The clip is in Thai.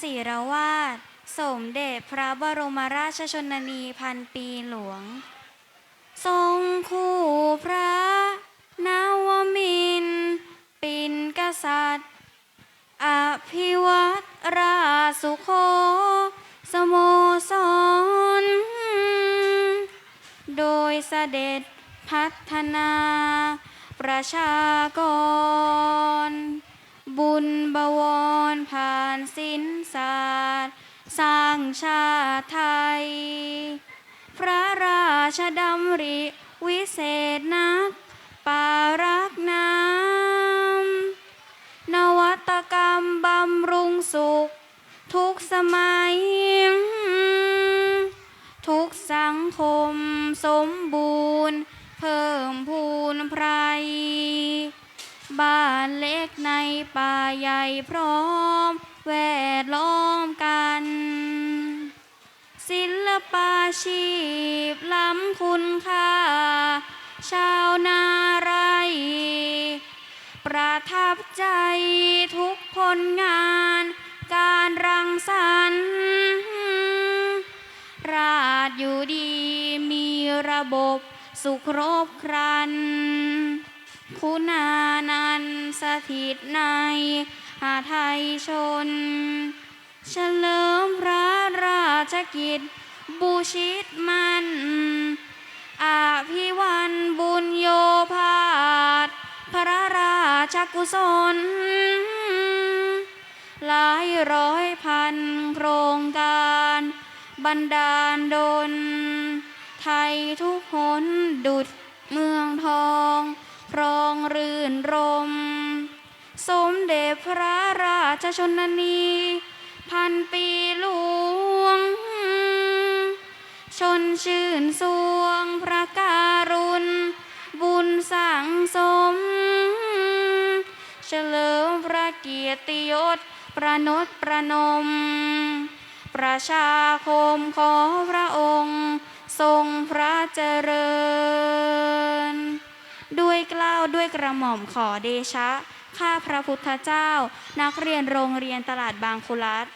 ศิรวาท สมเด็จพระบรมราชชนนีพันปีหลวง ทรงคู่พระนวมิน ปินกษัตริย์อภิวัตราสุโค สโมสร โดยเสด็จพัฒนาประชากร บุญบวรผ่านสินศาสตร์สร้างชาติไทย พระราชดำริวิเศษนักปารักน้ำนวัตกรรมบำรุงสุข ทุกสมัย ทุกสังคมสมบูรณ์ เพิ่มพูนไพร บ้านเล็กในป่าใหญ่พร้อม แวดล้อมกัน ศิลปาชีพล้ำคุณค่า ชาวนาไร ประทับใจทุกผลงาน การรังสรรค์ราดอยู่ดีมีระบบสุครบครันคุณานันต์ สถิตในหาไทยชน เฉลิมพระราชกิจ บูชิตมันอาภิวันบุญโยภาสพระราชกุศล หลายร้อยพันโครงการ บันดาลดลไทยทุกหนดุดเมืองทองพรองรื่นรม สมเด็จพระราชชนนี พันปีหลวง ชนชื่นสวงพระการุณ บุญสังสม เฉลิมพระเกียรติยศประนดประนม ประชาคมขอพระองค์ ทรงพระเจริญ ด้วยเกล้าวด้วยกระหม่อมขอเดชะ ข้าพระพุทธเจ้า นักเรียนโรงเรียนตลาดบางคุรัต